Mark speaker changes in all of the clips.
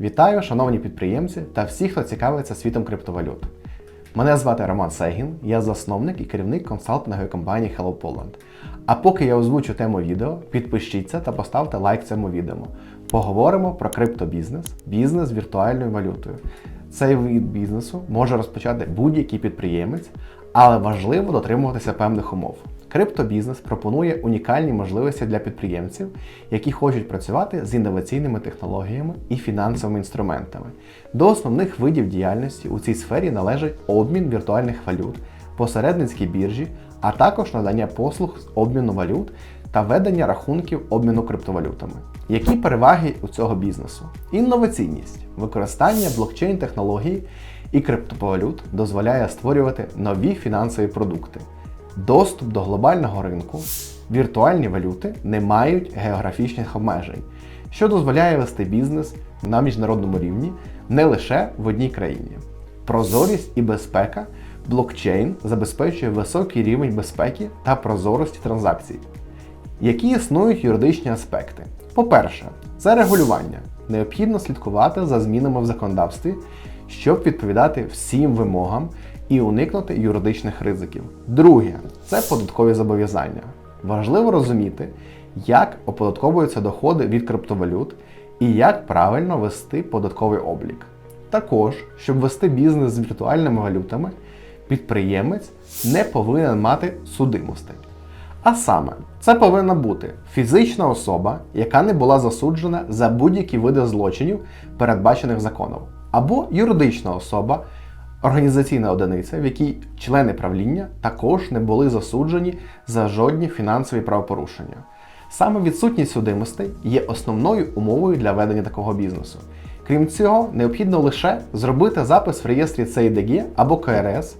Speaker 1: Вітаю, шановні підприємці та всі, хто цікавиться світом криптовалют. Мене звати Роман Сегін, я засновник і керівник консалтингової компанії Hello Poland. А поки я озвучу тему відео, підпишіться та поставте лайк цьому відео. Поговоримо про криптобізнес, бізнес з віртуальною валютою. Цей вид бізнесу може розпочати будь-який підприємець, але важливо дотримуватися певних умов. Криптобізнес пропонує унікальні можливості для підприємців, які хочуть працювати з інноваційними технологіями і фінансовими інструментами. До основних видів діяльності у цій сфері належить обмін віртуальних валют, посередницькі біржі, а також надання послуг з обміну валют та ведення рахунків обміну криптовалютами. Які переваги у цього бізнесу? Інноваційність, використання блокчейн-технологій і криптовалют дозволяє створювати нові фінансові продукти. Доступ до глобального ринку, віртуальні валюти не мають географічних обмежень, що дозволяє вести бізнес на міжнародному рівні не лише в одній країні. Прозорість і безпека блокчейн забезпечує високий рівень безпеки та прозорості транзакцій. Які існують юридичні аспекти? По-перше, це регулювання. Необхідно слідкувати за змінами в законодавстві, щоб відповідати всім вимогам і уникнути юридичних ризиків. Друге це податкові зобов'язання. Важливо розуміти, як оподатковуються доходи від криптовалют і як правильно вести податковий облік. Також, щоб вести бізнес з віртуальними валютами, підприємець не повинен мати судимостей. А саме, це повинна бути фізична особа, яка не була засуджена за будь-які види злочинів, передбачених законом, або юридична особа, організаційна одиниця, в якій члени правління також не були засуджені за жодні фінансові правопорушення. Саме відсутність судимостей є основною умовою для ведення такого бізнесу. Крім цього, необхідно лише зробити запис в реєстрі CIDG або КРС.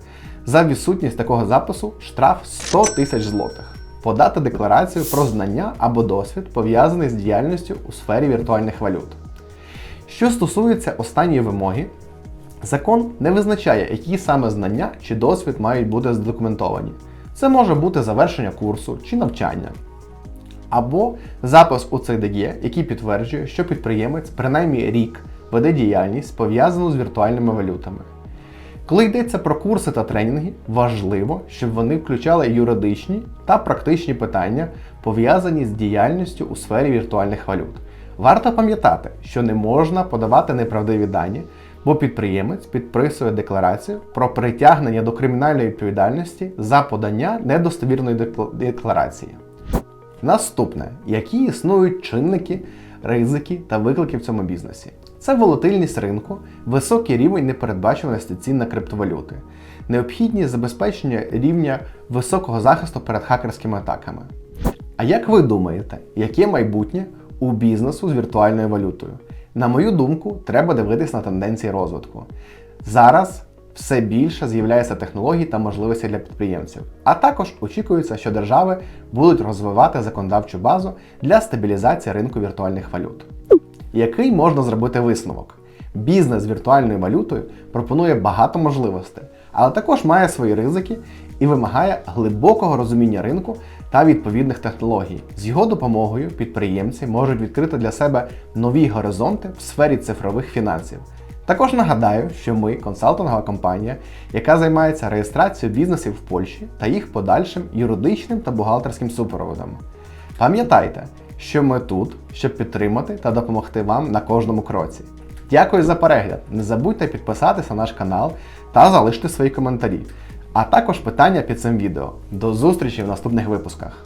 Speaker 1: За відсутність такого запису штраф 100 тисяч злотих. Подати декларацію про знання або досвід, пов'язаний з діяльністю у сфері віртуальних валют. Що стосується останньої вимоги, закон не визначає, які саме знання чи досвід мають бути задокументовані. Це може бути завершення курсу чи навчання. Або запис у CDG, який підтверджує, що підприємець принаймні рік веде діяльність, пов'язану з віртуальними валютами. Коли йдеться про курси та тренінги, важливо, щоб вони включали юридичні та практичні питання, пов'язані з діяльністю у сфері віртуальних валют. Варто пам'ятати, що не можна подавати неправдиві дані, бо підприємець підписує декларацію про притягнення до кримінальної відповідальності за подання недостовірної декларації. Наступне, які існують чинники, ризики та виклики в цьому бізнесі. Це волатильність ринку, високий рівень непередбачуваності цін на криптовалюти, необхідність забезпечення рівня високого захисту перед хакерськими атаками. А як ви думаєте, яке майбутнє у бізнесу з віртуальною валютою? На мою думку, треба дивитись на тенденції розвитку. Зараз все більше з'являється технологій та можливостей для підприємців. А також очікується, що держави будуть розвивати законодавчу базу для стабілізації ринку віртуальних валют. Який можна зробити висновок? Бізнес з віртуальною валютою пропонує багато можливостей, але також має свої ризики і вимагає глибокого розуміння ринку та відповідних технологій. З його допомогою підприємці можуть відкрити для себе нові горизонти в сфері цифрових фінансів. Також нагадаю, що ми консалтингова компанія, яка займається реєстрацією бізнесів в Польщі та їх подальшим юридичним та бухгалтерським супроводом. Пам'ятайте, що ми тут, щоб підтримати та допомогти вам на кожному кроці. Дякую за перегляд! Не забудьте підписатися на наш канал та залишити свої коментарі, а також питання під цим відео. До зустрічі в наступних випусках!